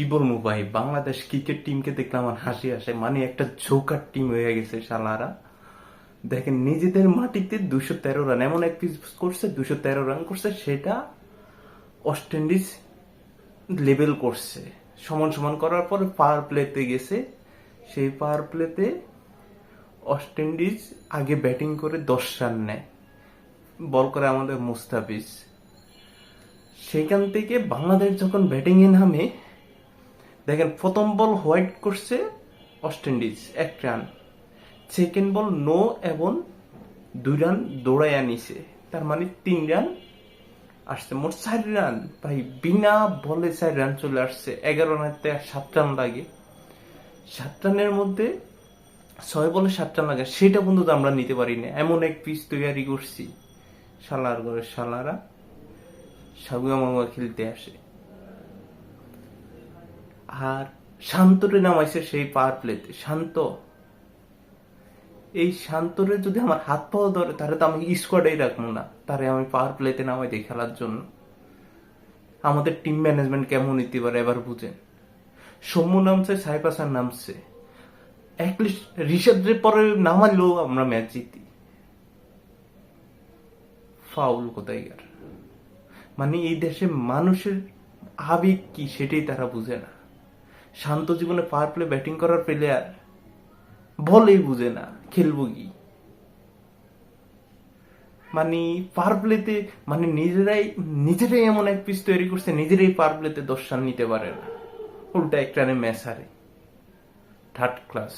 কি বলব ভাই বাংলাদেশ ক্রিকেট টিমকে দেখলে আমার হাসি আসে। মানে একটা জোকার টিম হয়ে গেছে শালারা। দেখেন, নিজেদের মাটিতে দুশো তেরো রান এমন এক পিস করছে, দুশো তেরো রান করছে, সেটা ওয়েস্ট ইন্ডিজ লেভেল করছে। সমান সমান করার পর পাওয়ার প্লেতে গেছে। সেই পাওয়ার প্লেতে ওয়েস্ট ইন্ডিজ আগে ব্যাটিং করে দশ রান নেয়। বল করে আমাদের মুস্তাফিজ। সেখান থেকে বাংলাদেশ যখন ব্যাটিং এ নামে দেখেন, প্রথম বল হোয়াইট করছে ওয়েস্ট ইন্ডিজ এক রান। সেকেন্ড বল নো এবং দুই রান দৌড়াইয়া নিছে। তার মানে তিন রান আসছে, মোট চার রান। ভাই, বিনা বলে চার রান চলে আসছে। এগারো রানতে সাত রান লাগে। সাত রানের মধ্যে ছয় বলে সাত রান লাগে, সেটা পর্যন্ত আমরা নিতে পারি না। এমন এক পিচ তৈরি করছি, শালার ঘরে শালারা সাবুয়া মামা খেলতে আসে। আর শান্তরে নামাইছে সেই পাওয়ার প্লেতে শান্ত। এই শান্তরে যদি আমার হাত পাওয়া ধরে, তাহলে তো আমি স্কোয়াডেই রাখব না। তারে আমি পাওয়ার প্লেতে নামাই দিই খেলার জন্য। আমাদের টিম ম্যানেজমেন্ট কেমন নিতে পারে এবার বুঝেন। সৌম্য নামছে সাহেব হাসান নামছে। অ্যাটলিস্ট ঋষাদের পরে নামালেও আমরা ম্যাচ জিতি। ফাউল কোথায় মানে এই দেশে মানুষের আবেগ কি, সেটাই তারা বুঝে না। শান্ত জীবনে পাওয়ার প্লে ব্যাটিং করার প্লেয়ার বলেই বুঝে না, খেলব কি? মানে পার প্লেতে মানে নিজেরাই নিজেরাই এমন এক পিস তৈরি করছে, নিজেরাই পার প্লেতে দশ রান নিতে পারে না। উল্টা এক রানে ম্যাচ হারে থার্ড ক্লাস